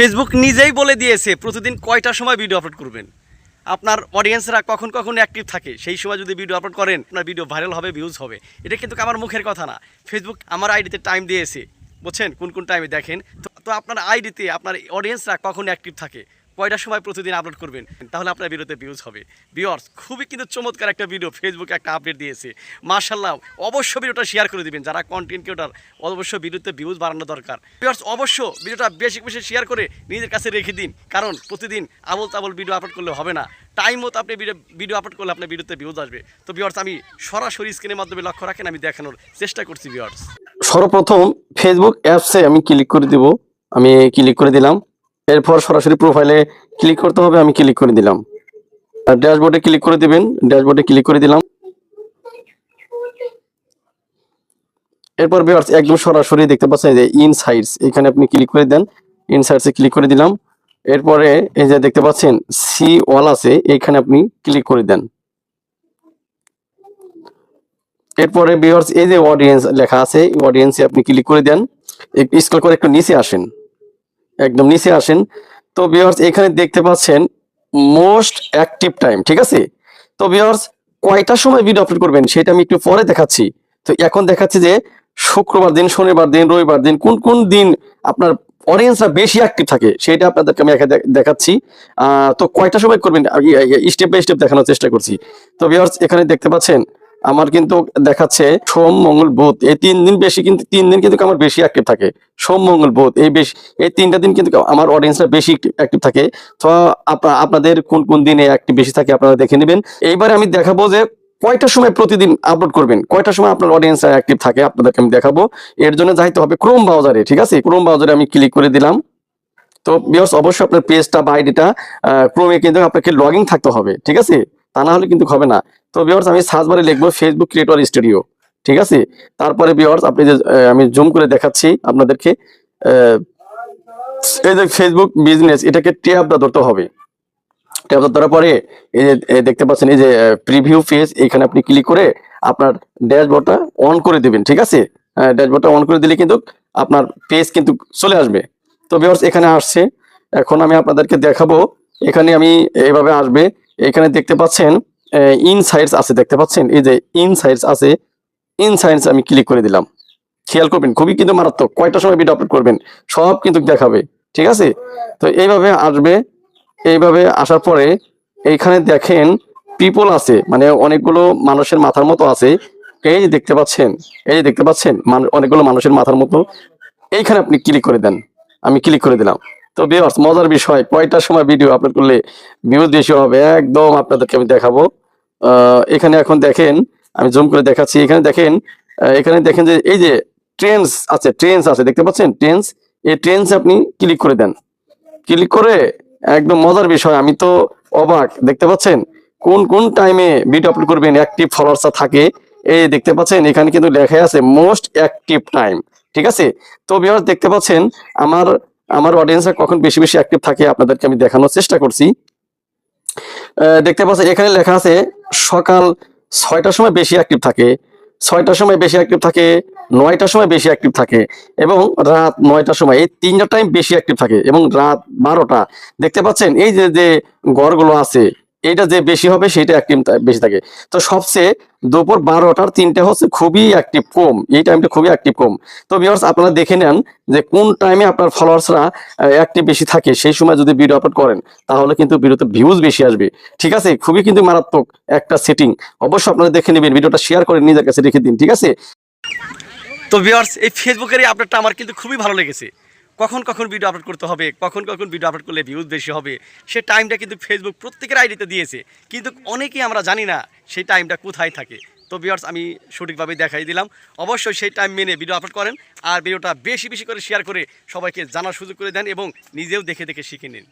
Facebook নিজেই বলে দিয়েছে, প্রতিদিন কয়টার সময় ভিডিও আপলোড করবেন? আপনার অডিয়েন্সরা কখন কখন অ্যাক্টিভ থাকে, সেই সময় যদি ভিডিও আপলোড করেন, আপনার ভিডিও ভাইরাল হবে ভিউজ হবে। এটা কিন্তু আমার মুখের কথা না। ফেসবুক আমার আইডিতে টাইম দিয়েছে। বুঝছেন? কোন কোন টাইমে দেখেন? তো তো আপনার আইডিতে আপনার অডিয়েন্সরা কখন অ্যাক্টিভ থাকে? কয়টার সময় প্রতিদিন আপলোড করবেন? তাহলে আপনার ভিডিওতে ভিউজ হবে। ভিউয়ার্স খুবই কিন্তু চমৎকার একটা ভিডিও ফেসবুকে একটা আপডেট দিয়েছে। মার্শাল্লাহ অবশ্য ভিডিওটা শেয়ার করে দিবেন। যারা কন্টেন্ট ক্রিয়েটার অবশ্য ভিডিওতে ভিউজ বাড়ানো দরকার। ভিউয়ার্স অবশ্য ভিডিওটা বেশি বেশি শেয়ার করে নিজের কাছে রেখে দিন। কারণ প্রতিদিন আবল তাবল ভিডিও আপলোড করলে হবে না। টাইম মতো আপনি ভিডিও আপলোড করলে আপনার ভিডিওতে ভিউজ আসবে। তো ভিউয়ার্স আমি সরাসরি স্ক্রিনের মাধ্যমে লক্ষ্য রাখেন, আমি দেখানোর চেষ্টা করছি ভিউয়ার্স সর্বপ্রথম ফেসবুক অ্যাপসে আমি ক্লিক করে দিব। আমি ক্লিক করে দিলাম। এরপর সরাসরি প্রোফাইলে ক্লিক করতে হবে, আমি ক্লিক করে দিলাম। ড্যাশবোর্ডে ক্লিক করে দিবেন ড্যাশবোর্ডে ক্লিক করে দিলাম। এরপর ভিউয়ার্স একদম সরাসরি দেখতে পাচ্ছেন যে ইনসাইটস এখানে আপনি ক্লিক করে দেন ইনসাইটসে ক্লিক করে দিলাম। এরপরে এই যে দেখতে পাচ্ছেন সি ওয়াল আছে, এখানে আপনি ক্লিক করে দেন। এরপরে ভিউয়ার্স এই যে অডিয়েন্স লেখা আছে অডিয়েন্সে আপনি ক্লিক করে দেন। স্ক্রল করে একটু নিচে আসেন। একদম নিচে আসেন। তো ভিউয়ার্স এখানে দেখতে পাচ্ছেন মোস্ট অ্যাক্টিভ টাইম ঠিক আছে? তো ভিউয়ার্স কয়টার সময় ভিডিও আপলোড করবেন সেটা আমি একটু পরে দেখাচ্ছি। তো এখন দেখাচ্ছি যে শুক্রবার দিন, শনিবার দিন, রবিবার দিন, কোন কোন দিন আপনার অডিয়েন্সরা বেশি অ্যাক্টিভ থাকে, সেটা আপনাদেরকে আমি দেখাচ্ছি। তো কয়টা সময় করবেন? স্টেপ বাই স্টেপ দেখানোর চেষ্টা করছি। তো ভিউয়ার্স এখানে দেখতে পাচ্ছেন আমার কিন্তু দেখাচ্ছে সোম, মঙ্গল, বুধ। এই তিন দিন বেশি কিন্তু, তিন দিন কিন্তু আমার বেশি অ্যাক্টিভ থাকে। সোম, মঙ্গল, বুধ। এই বেশ, এই তিনটা দিন কিন্তু আমার অডিয়েন্সরা বেশি অ্যাক্টিভ থাকে। তো আপনাদের কোন কোন দিনে অ্যাক্টিভ বেশি থাকে আপনারা দেখে নেবেন। এইবারে আমি দেখাবো যে কয়টার সময় প্রতিদিন আপলোড করবেন? কয়টার সময় আপনার অডিয়েন্স অ্যাক্টিভ থাকে আপনাদেরকে আমি দেখাবো। এর জন্য যাইতে হবে ক্রোম ব্রাউজারে ঠিক আছে? ক্রোম ব্রাউজারে আমি ক্লিক করে দিলাম। তো বিয়স অবশ্যই আপনার পেজটা বা আইডিটা ক্রোমে কিন্তু আপনাকে লগইন থাকতে হবে, ঠিক আছে? তা না হলে কিন্তু হবে না। তো বিয়ার্স আমি সার্চ বারে লিখব ফেসবুক ক্রিয়েটর স্টুডিও ঠিক আছে? তারপরে বিয়ার্স আপনি যে আমি জুম করে দেখাচ্ছি আপনাদেরকে এই যে ফেসবুক বিজনেস এটাকে ট্যাবটা ধরতে হবে। ট্যাবটা ধরার পরে, এই যে দেখতে পাচ্ছেন, এই যে প্রিভিউ পেজ এখানে আপনি ক্লিক করে আপনার ড্যাশবোর্ডটা অন করে দিবেন, ঠিক আছে? ড্যাশবোর্ডটা অন করে দিলে কিন্তু আপনার পেজ কিন্তু চলে আসবে। তো বিয়ার্স এখানে আসছে। এখন আমি আপনাদেরকে দেখাবো, এখানে আমি এইভাবে আসবে। এখানে দেখতে পাচ্ছেন ইনসাইটস আছে, দেখতে পাচ্ছেন? এই যে ইনসাইটস আছে ইনসাইটস আমি ক্লিক করে দিলাম। খেয়াল করবেন, খুবই কিন্তু মারাত্মক। কয়টা সময় ভিডিও আপলোড করবেন? সব কিন্তু দেখাবে, ঠিক আছে? তো এইভাবে আসবে, এইভাবে আসার পরে এইখানে দেখেন পিপল আছে মানে অনেকগুলো মানুষের মাথার মতো আছে। এই যে দেখতে পাচ্ছেন, এই যে দেখতে পাচ্ছেন অনেকগুলো মানুষের মাথার মতো। এইখানে আপনি ক্লিক করে দেন, আমি ক্লিক করে দিলাম। তো ভিউয়ার্স মজার বিষয় কয়টার সময় ভিডিও আপলোড করলে ভিউজ বেশি হবে? একদম আপনাদেরকে আমি দেখাবো। এখানে এখন দেখেন, আমি জুম করে দেখাচ্ছি। এখানে দেখেন এখানে দেখেন যে এই যে ট্রেন্স আছে ট্রেন্স আছে, দেখতে পাচ্ছেন? ট্রেন্স এই ট্রেন্স আপনি ক্লিক করে দেন। ক্লিক করে একদম মজার বিষয়, আমি তো অবাক। দেখতে পাচ্ছেন? কোন কোন টাইমে ভিডিও আপলোড করবেন অ্যাক্টিভ ফলোয়ার্স থাকে? এই দেখতে পাচ্ছেন, এখানে কিন্তু লেখা আছে মোস্ট অ্যাক্টিভ টাইম ঠিক আছে? তো ভিউয়ার্স দেখতে পাচ্ছেন, আমার আমার অডিয়েন্সরা কখন বেশি বেশি অ্যাক্টিভ থাকে আপনাদেরকে আমি দেখানোর চেষ্টা করছি। দেখতে পাচ্ছেন, এখানে লেখা আছে সকাল ছয়টার সময় বেশি অ্যাক্টিভ থাকে, ছয়টার সময় বেশি অ্যাক্টিভ থাকে, নয়টার সময় বেশি অ্যাক্টিভ থাকে এবং রাত নয়টার সময়, এই তিনটা টাইম বেশি অ্যাক্টিভ থাকে এবং রাত বারোটা। দেখতে পাচ্ছেন? এই যে যে গড়গুলো আছে এটা যে বেশি হবে সেটা অ্যাক্টিভ বেশি থাকে। তো সবচেয়ে দুপুর বারোটার তিনটে হচ্ছে খুবই অ্যাক্টিভ কম। এই টাইমটা খুবই অ্যাক্টিভ কম। তো ভিউয়ার্স আপনারা দেখে নেন যে কোন টাইমে আপনার ফলোয়ার্সরা অ্যাক্টিভ বেশি থাকে, সেই সময় যদি ভিডিও আপলোড করেন, তাহলে কিন্তু ভিডিওতে ভিউজ বেশি আসবে। ঠিক আছে? খুবই কিন্তু মারাত্মক একটা সেটিং অবশ্যই আপনারা দেখে নেবেন, ভিডিওটা শেয়ার করে নিজের কাছে রেখে দিন, ঠিক আছে? তো ভিউয়ার্স এই ফেসবুকের এই আপডেটটা আমার কিন্তু খুবই ভালো লেগেছে। কখন কখন ভিডিও আপলোড করতে হবে, কখন কখন ভিডিও আপলোড করলে ভিউজ বেশি হবে, সে টাইমটা কিন্তু ফেসবুক প্রত্যেকের আইডিতে দিয়েছে। কিন্তু অনেকেই আমরা জানি না সেই টাইমটা কোথায় থাকে। তো ভিওয়ার্স আমি সঠিকভাবে দেখাই দিলাম। অবশ্যই সেই টাইম মেনে ভিডিও আপলোড করেন আর ভিডিওটা বেশি বেশি করে শেয়ার করে সবাইকে জানার সুযোগ করে দেন এবং নিজেও দেখে দেখে শিখে নিন।